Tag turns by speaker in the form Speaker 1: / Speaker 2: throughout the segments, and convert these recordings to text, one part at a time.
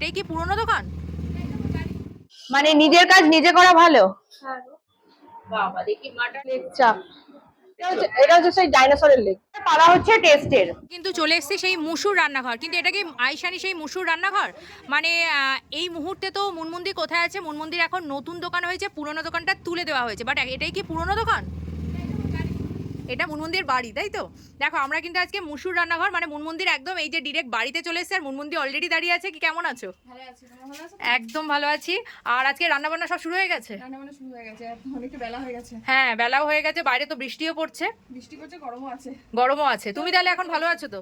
Speaker 1: এটাই কি পুরনো দোকান?
Speaker 2: মানে নিজের কাজ নিজে করা ভালো?
Speaker 1: বাবা দেখি মাটন
Speaker 2: লেগ চাপ এটা হচ্ছে- সেই ডাইনোসরের লেগ পালা হচ্ছে টেস্টের।
Speaker 1: কিন্তু চলে এসছে সেই মুসুর রান্নাঘর। কিন্তু এটা কি আইসানি সেই মুসুর রান্নাঘর? মানে এই মুহূর্তে তো মুনমন্দির কোথায় আছে? মুনমন্দির এখন নতুন দোকান হয়েছে পুরনো দোকানটা তুলে দেওয়া হয়েছে। বাট এটাই কি পুরনো দোকান? এটা মুনমন্দির বাড়ি তাই তো? দেখো আমরা কিন্তু আজকে মুসুর রান্নাঘর মানে মুনমন্দির একদম এই যে ডিরেক্ট বাড়িতে চলে এসেছে আর মুনমন্দির অলরেডি দাঁড়িয়ে আছে কি কেমন আছো? একদম ভালো আছি। আর আজকে রান্না বান্না সব শুরু হয়ে গেছে?
Speaker 3: রান্না শুরু হয়ে গেছে অনেকটা বেলা হয়ে গেছে।
Speaker 1: হ্যাঁ বেলাও হয়ে গেছে বাইরে তো বৃষ্টিও পড়ছে।
Speaker 3: বৃষ্টি করছে গরমও আছে।
Speaker 1: গরমও আছে। তুমি তাহলে এখন ভালো আছো তো?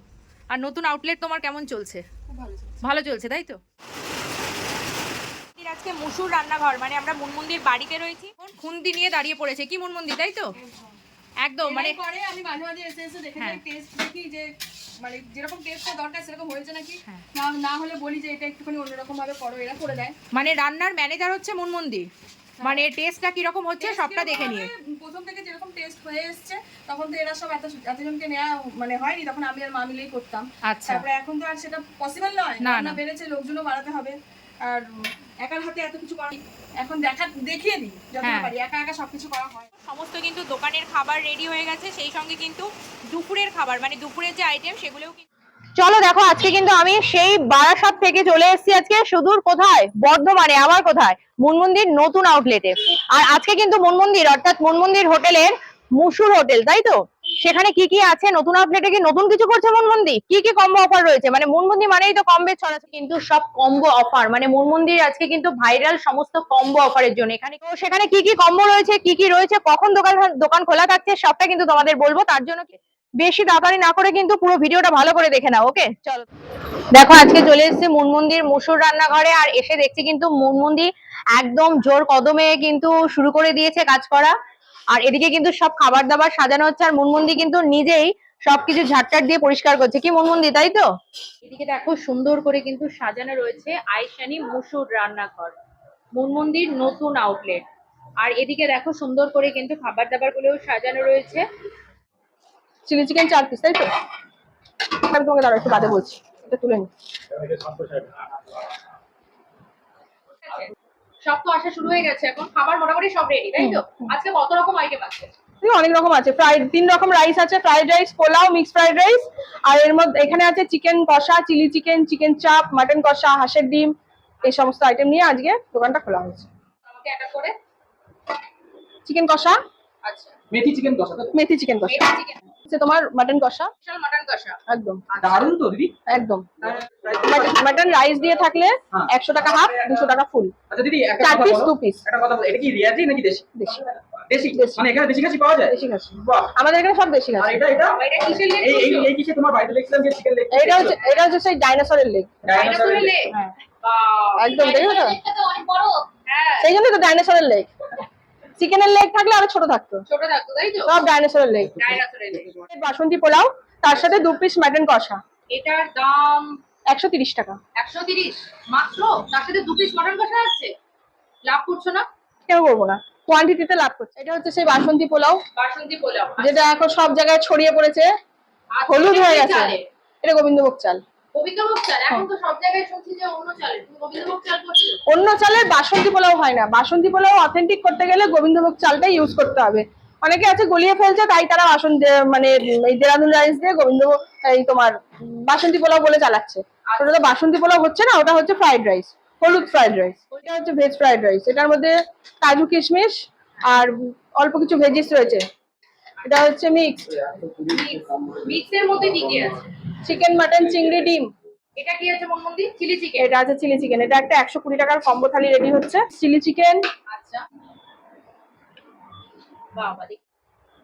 Speaker 1: আর নতুন আউটলেট তোমার কেমন চলছে?
Speaker 3: ভালো চলছে।
Speaker 1: তাই তো? আজকে মুসুর রান্নাঘর মানে আমরা মুনমন্দির বাড়িতে রয়েছি। খুন্তি নিয়ে দাঁড়িয়ে পড়েছে। কি মুনমন্দির তাই তো? একদম মানে
Speaker 3: করে আমি মাঝে মাঝে এসে এসে দেখে
Speaker 1: হ্যাঁ।
Speaker 3: টেস্ট দেখি যে মানে যেরকম টেস্টটা দরকার সেরকম হয়েছে নাকি?
Speaker 1: হ্যাঁ।
Speaker 3: না না হলে বলি যে এটা একটুখানি অন্যরকম ভাবে করো এরা করে দেয়।
Speaker 1: মানে রান্নার ম্যানেজার হচ্ছে মুনমন্দির মানে টেস্টটা কীরকম হচ্ছে সবটা দেখে নিয়ে।
Speaker 3: প্রথম থেকে যেরকম টেস্ট হয়ে এসছে তখন তো এরা সব এত এতজনকে নেওয়া মানে হয়নি তখন আমি আর মা মিলেই করতাম।
Speaker 1: আচ্ছা।
Speaker 3: তারপরে এখন তো আর সেটা পসিবল নয়।
Speaker 1: না, না।
Speaker 3: বেড়েছে লোকজনও বাড়াতে হবে। আর একার হাতে এত কিছু করা এখন দেখা দেখিয়ে দিই যতটা
Speaker 1: হ্যাঁ।
Speaker 3: পারি একা একা সবকিছু করা হয়।
Speaker 1: সমস্ত কিন্তু দোকানের খাবার রেডি হয়ে গেছে সেই সঙ্গে কিন্তু দুপুরের খাবার মানে দুপুরের যে আইটেম সেগুলোও কিন্তু
Speaker 2: চলো দেখো আজকে কিন্তু আমি সেই বারাসাত থেকে চলে এসেছি আজকে। সুদূর কোথায়? বর্ধমানে আবার কোথায়? মনমন্দির নতুন আউটলেটে আর আজকে কিন্তু মনমন্দির অর্থাৎ মনমন্দির হোটেলের মুসুর হোটেল তাই তো? সেখানে কি কি আছে? নতুন আউটলেটে কি নতুন কিছু করছে মনমন্দির কি কি কম্বো অফার রয়েছে? মানে মনমন্দির মানেই তো কম বেশ ছড়াচ্ছে, কিন্তু সব কম্বো অফার মানে মনমন্দির আজকে কিন্তু ভাইরাল সমস্ত কম্বো অফারের জন্য। এখানে তো সেখানে কি কি কম্বো রয়েছে, কি কি রয়েছে, কখন দোকান দোকান খোলা থাকছে, সবটা কিন্তু তোমাদের বলব। তার জন্য বেশি তাড়াতাড়ি না করে কিন্তু পুরো ভিডিওটা ভালো করে দেখে নাও ওকে চলো। দেখো, আজকে চলে এসেছে মনমন্দির মুসুর রান্নাঘরে, আর এসে দেখছি কিন্তু মনমন্দির একদম জোর কদমে কিন্তু শুরু করে দিয়েছে কাজ করা। আর এদিকে কিন্তু সব খাবার দাবার সাজানো হচ্ছে আর মনমন্দির কিন্তু নিজেই সবকিছু ঝাড়টার দিয়ে পরিষ্কার করছে। কি মনমন্দির তাই তো? এদিকে দেখো সুন্দর করে কিন্তু সাজানো রয়েছে আইসানি মুসুর রান্নাঘর মনমন্দির নতুন আউটলেট আর এদিকে দেখো সুন্দর করে কিন্তু খাবার দাবারগুলো সাজানো রয়েছে। চিলি চিকেন চার পিস তাই তো? আমি তোমাকে দাঁড়া একটু বাদে বলছি। এটা তুলে নি।
Speaker 1: সব তো আসা শুরু হয়ে গেছে এখন খাবার মোটামুটি সব রেডি তাই তো? আজকে কত রকম আইটেম আছে?
Speaker 2: অনেক রকম আছে। ফ্রাইড তিন রকম রাইস আছে fried rice pulao mix fried rice আর এর মধ্যে এখানে আছে chicken kosha chilli chicken chicken chaap mutton kosha হাঁসের ডিম এই সমস্ত আইটেম নিয়ে আজকে দোকানটা খোলা হয়েছে।
Speaker 1: আমাকে একটা করে।
Speaker 2: চিকেন কষা?
Speaker 1: আচ্ছা।
Speaker 4: মেথি চিকেন কষা
Speaker 2: মেথি চিকেন কষা। হচ্ছে তোমার মাটন কষা।
Speaker 1: মাটন কষা।
Speaker 2: একদম।
Speaker 4: দারুণ তো দিদি।
Speaker 2: একদম। মাটন রাইস দিয়ে থাকলে
Speaker 4: হ্যাঁ।
Speaker 2: একশো টাকা হাফ দুশো টাকা ফুল
Speaker 4: আচ্ছা দিদি একটা
Speaker 2: চার
Speaker 4: কথা
Speaker 2: পিস
Speaker 4: বলো।
Speaker 2: দু পিস
Speaker 4: একটা কথা এটা কি রিয়াজি নাকি দেশি?
Speaker 2: দেশি।
Speaker 4: মানে এখানে দেশি খাসি পাওয়া যায়?
Speaker 2: দেশি খাসি। আমাদের এখানে সব দেশি
Speaker 4: আর
Speaker 2: খাসি
Speaker 4: এটা? এটা
Speaker 1: এটা কিসের লেগ
Speaker 4: এই এই এই কিসে তোমার বাড়িতে দেখছিলাম যে চিকেন লেগ
Speaker 2: এটা হচ্ছে এটা হচ্ছে সেই ডাইনোসরের লেগ
Speaker 1: ডাইনোসরের লেগ
Speaker 2: হ্যাঁ। একদম দেখো তো
Speaker 1: তো অনেক হ্যাঁ।
Speaker 2: সেই জন্যই তো ডাইনোসরের লেগ চিকেনের লেগ থাকলে আরও ছোট থাকতো।
Speaker 1: ছোট থাকতো তাই তো?
Speaker 2: সব ডাইনোসরের লেগ
Speaker 1: ডাইনোসরের লেগ
Speaker 2: বাসন্তী পোলাও তার সাথে দু পিস মাটন কষা।
Speaker 1: এটার দাম?
Speaker 2: একশো তিরিশ টাকা।
Speaker 1: একশো তিরিশ? মাত্র? তার সাথে দু পিস মটন কষা আছে? লাভ করছ না?
Speaker 2: কেন করব না। কোয়ান্টিটিতে লাভ করছে। এটা হচ্ছে সেই বাসন্তী পোলাও।
Speaker 1: বাসন্তী পোলাও
Speaker 2: যেটা এখন সব জায়গায় ছড়িয়ে পড়েছে।
Speaker 1: আচ্ছা,
Speaker 2: হলুদ হয়ে গেছে? এটা গোবিন্দভোগ চাল।
Speaker 1: গোবিন্দভোগ চাল এখন তো সব জায়গায় শুনছি যে অন্য চালের
Speaker 2: বাসন্তী পোলাও হয় না। বাসন্তী পোলাও অথেন্টিক করতে গেলে গোবিন্দভোগ চালটাই ইউজ করতে হবে। অনেকে আছে গলিয়ে ফেলছে তাই তারা বাসন মানে এই দেরাদুন রাইস দিয়ে গোবিন্দভোগ এই তোমার বাসন্তী পোলাও বলে চালাচ্ছে। ওটা তো বাসন্তী পোলাও হচ্ছে না ওটা হচ্ছে ফ্রাইড রাইস হলুদ ফ্রাইড রাইস ওটা হচ্ছে ভেজ ফ্রাইড রাইস এটার মধ্যে কাজু কিশমিশ আর অল্প কিছু ভেজিস রয়েছে। এটা হচ্ছে মিক্সড
Speaker 1: মিক্সের মধ্যে কি কি আছে?
Speaker 2: চিকেন মাটন চিংড়ি ডিম।
Speaker 1: এটা কি আছে মনমন্দি চিলি চিকেন
Speaker 2: এটা আছে চিলি চিকেন এটা একটা একশো কুড়ি টাকার কম্বো থালি রেডি হচ্ছে। চিলি চিকেন
Speaker 1: আচ্ছা।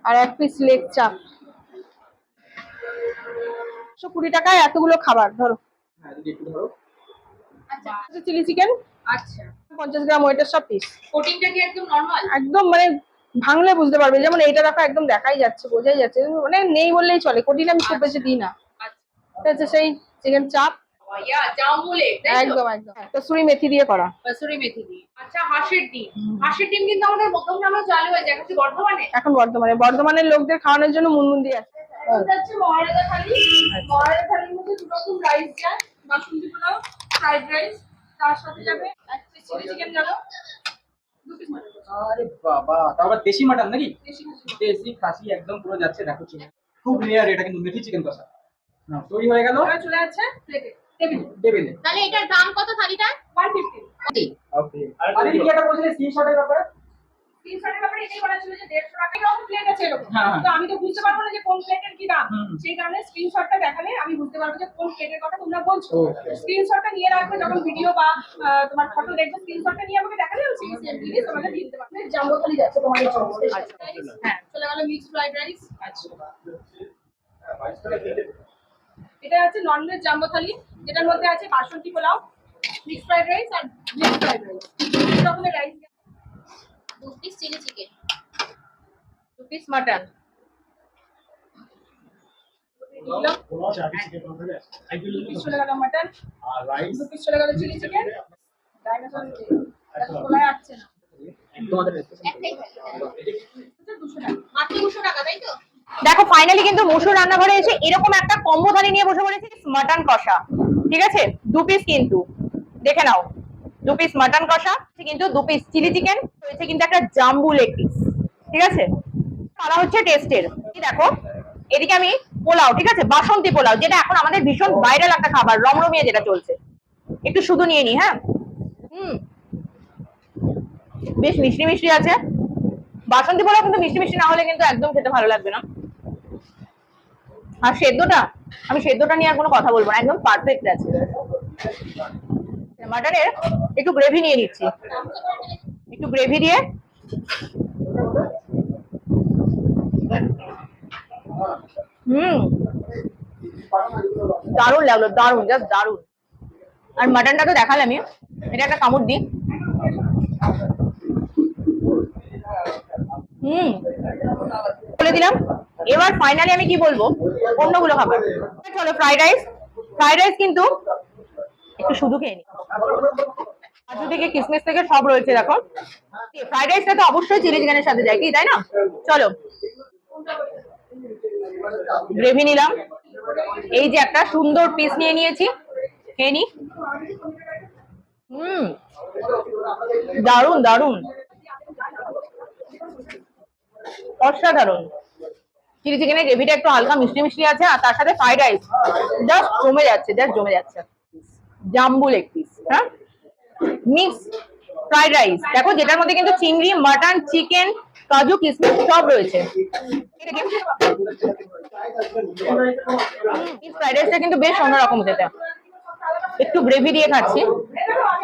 Speaker 2: আর এক পিস লেগ চাপ একশো কুড়ি টাকায় এতগুলো খাবার ধরো।
Speaker 4: হ্যাঁ দিদি একটু ধরো।
Speaker 1: আচ্ছা।
Speaker 2: চিলি চিকেন
Speaker 1: আচ্ছা।
Speaker 2: পঞ্চাশ গ্রাম ওয়েটের সব পিস
Speaker 1: কোটিংটা কি একদম নরমাল
Speaker 2: একদম মানে ভাঙলে বুঝতে পারবে। যেমন এইটা দেখো একদম দেখাই যাচ্ছে বোঝাই যাচ্ছে। মানে নেই বললেই চলে। কোটিন আমি খুব বেশি দিই না।
Speaker 1: আচ্ছা
Speaker 2: এটা হচ্ছে সেই চিকেন চাপ
Speaker 1: ইয়া
Speaker 2: একদম একদম। কসুরি মেথি দিয়ে করা।
Speaker 1: কসুরি মেথি দিয়ে। আচ্ছা হাঁসের ডিম। হাঁসের ডিম কিন্তু আমাদের চালু হয়েছে। এখন বর্ধমানে?
Speaker 2: এখন বর্ধমানে। বর্ধমানের লোকদের খাওয়ানোর জন্য আছে।
Speaker 3: এটা হচ্ছে মহারাজা থালি। মহারাজা থালির মধ্যে দু রকম রাইস যায়। বাসন্তী পোলাও ফ্রাইড রাইস
Speaker 2: তার সাথে যাবে এক পিস চিকেন গেল
Speaker 4: আরে বাবা দেশি মাটন নাকি?
Speaker 2: দেশি খাসি
Speaker 4: দেশি খাসি একদম পুরো যাচ্ছে দেখো চিকেন খুব রেয়ার এটা কিন্তু মেথি চিকেন কষা। না তৈরি হয়ে গেল।
Speaker 2: এবার চলে যাচ্ছে প্লেটে টেবিল
Speaker 4: টেবিলে
Speaker 1: তাহলে এটার দাম কত থালিটা
Speaker 2: ওয়ান ফিফটি
Speaker 4: ওকে আর কি একটা বলছিলে স্ক্রিনশটের ব্যাপারে?
Speaker 2: তিন শটের ব্যাপারে এটাই বলা ছিল যে দেড়শো টাকা। এরকম প্লেট আছে এরকম।
Speaker 4: হ্যাঁ, হ্যাঁ।
Speaker 2: তো আমি তো বুঝতে পারব না যে কোন প্লেটের কি দাম। সেই কারণে স্ক্রিনশটটা দেখালে আমি বুঝতে পারব যে কোন প্লেটের কথা তোমরা বলছো. স্ক্রিনশটটা নিয়ে রাখবে যখন ভিডিও বা তোমার ফটো দেখবে স্ক্রিনশটটা নিয়ে আমাকে দেখালে আমি সেই সেম জিনিস তোমাকে দিয়ে দিতে পারব। জাম্বো খালি যাচ্ছে তোমার হ্যাঁ চলে গেল মিক্সড ফ্রাইড রাইস আচ্ছা এটা আছে ননভেজ জাম্বো থালি যেটার মধ্যে আছে basanti pulao mixed fried rice আর মিক্সড ফ্রাইড রাইস তিন রকমের রাইস
Speaker 1: দু পিস চিলি চিকেন
Speaker 5: দু পিস মাটন
Speaker 2: দু পিস মাটন দু পিস চলে গেল চিলি চিকেন খোলায় না। দুশো টাকা।
Speaker 1: মাত্র দুশো টাকা তাই তো? দেখো ফাইনালি কিন্তু মসুর রান্নাঘরে এসে এরকম একটা কম্বো থালি নিয়ে বসে পড়েছি মাটন কষা। ঠিক আছে? দু পিস কিন্তু। দেখে নাও। দু পিস মাটন কষা, কিন্তু দু পিস চিলি চিকেন রয়েছে কিন্তু একটা জাম্বু লেগ পিস ঠিক আছে? তারা হচ্ছে টেস্টের দেখো, এদিকে আমি পোলাও, ঠিক আছে? বাসন্তী পোলাও, যেটা এখন আমাদের ভীষণ ভাইরাল একটা খাবার, রমরমিয়ে যেটা চলছে। একটু শুধু নিয়ে নি হ্যাঁ? হুম। বেশ মিষ্টি মিষ্টি আছে। বাসন্তী পোলাও কিন্তু মিষ্টি মিষ্টি না হলে কিন্তু একদম খেতে ভালো লাগবে না। আর সেদ্ধটা? আমি সেদ্ধটা নিয়ে আর কোনো কথা বলব না, একদম পারফেক্ট আছে। মাটনের একটু গ্রেভি নিয়ে নিচ্ছি। একটু গ্রেভি দিয়ে। হুম। দারুণ লাগল, দারুণ জাস্ট দারুণ। আর মাটনটা তো দেখালামই। এটা একটা কামড় দিই। হুম। বলে দিলাম। এবার ফাইনালি আমি কি বলব? অন্যগুলো খাবার। চলো ফ্রাইড রাইস ফ্রাইড রাইস কিন্তু একটু শুধু খেয়ে নি কাজু থেকে কিসমিস থেকে সব রয়েছে, দেখো। ফ্রাইড রাইসটা তো অবশ্যই চিলি চিকেনের সাথে যায় কি, তাই না? চলো। গ্রেভি নিলাম। এই যে একটা সুন্দর পিস নিয়ে নিয়েছি। খেয়ে নি। হুম। দারুণ দারুণ। অসাধারণ। চিলি চিকেনের গ্রেভিটা একটু হালকা মিষ্টি মিষ্টি আছে, আর তার সাথে ফ্রাইড রাইস। জাস্ট জমে যাচ্ছে জাস্ট জমে যাচ্ছে। জাম্বু লেগ পিস হ্যাঁ? মিক্স ফ্রাইড রাইস দেখো, যেটার মধ্যে কিন্তু চিংড়ি, মাটন, চিকেন, কাজু, কিসমিস সব রয়েছে। ফ্রাইড রাইসটা কিন্তু বেশ অন্যরকম খেতে। একটু গ্রেভি দিয়ে খাচ্ছি,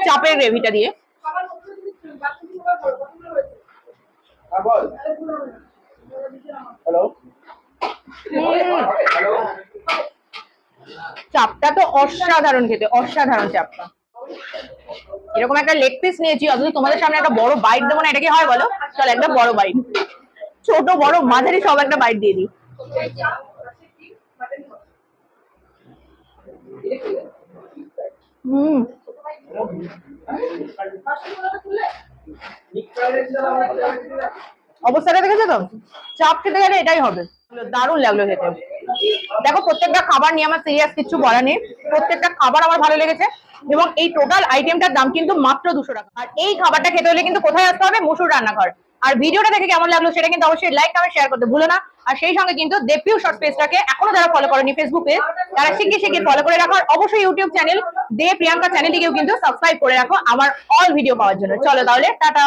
Speaker 1: চাপের গ্রেভিটা দিয়ে
Speaker 2: সবার মধ্যে যদি বাসন্তী পোলাও কতগুলো রয়েছে
Speaker 4: হ্যালো
Speaker 1: চাপটা তো অসাধারণ খেতে, অসাধারণ চাপটা। এরকম একটা লেগ পিস নিয়েছি, অথচ তোমাদের সামনে একটা বড় বাইট দেবো না, এটা কি হয় বলো? চল, একটা বড় বাইট ছোট, বড়, মাঝারি সব একটা বাইট দিয়ে দিই। হুম। অবস্থাটা দেখেছ তো? চাপ খেতে গেলে এটাই হবে। দারুণ লাগল খেতে। দেখো, প্রত্যেকটা খাবার নিয়ে আমার সিরিয়াস কিছু বলা নেই। প্রত্যেকটা খাবার আমার ভালো লেগেছে এবং এই টোটাল আইটেমটার দাম কিন্তু মাত্র দুশো টাকা। আর এই খাবারটা খেতে হলে কিন্তু কোথায় আসতে হবে? মুসুর রান্নাঘর। আর ভিডিওটা দেখে কেমন লাগল সেটা কিন্তু অবশ্যই লাইক কমেন্ট শেয়ার করতে ভুলো না। আর সেই সঙ্গে কিন্তু দেবপিউ শর্ট পেজটাকে এখনও যারা ফলো করেনি ফেসবুকে তারা শিখিয়ে শিখিয়ে ফলো করে রাখো। আর অবশ্যই ইউটিউব চ্যানেল দে প্রিয়াঙ্কা চ্যানেলটিকেও কিন্তু সাবস্ক্রাইব করে রাখো আমার অল ভিডিও পাওয়ার জন্য। চলো তাহলে, টাটা!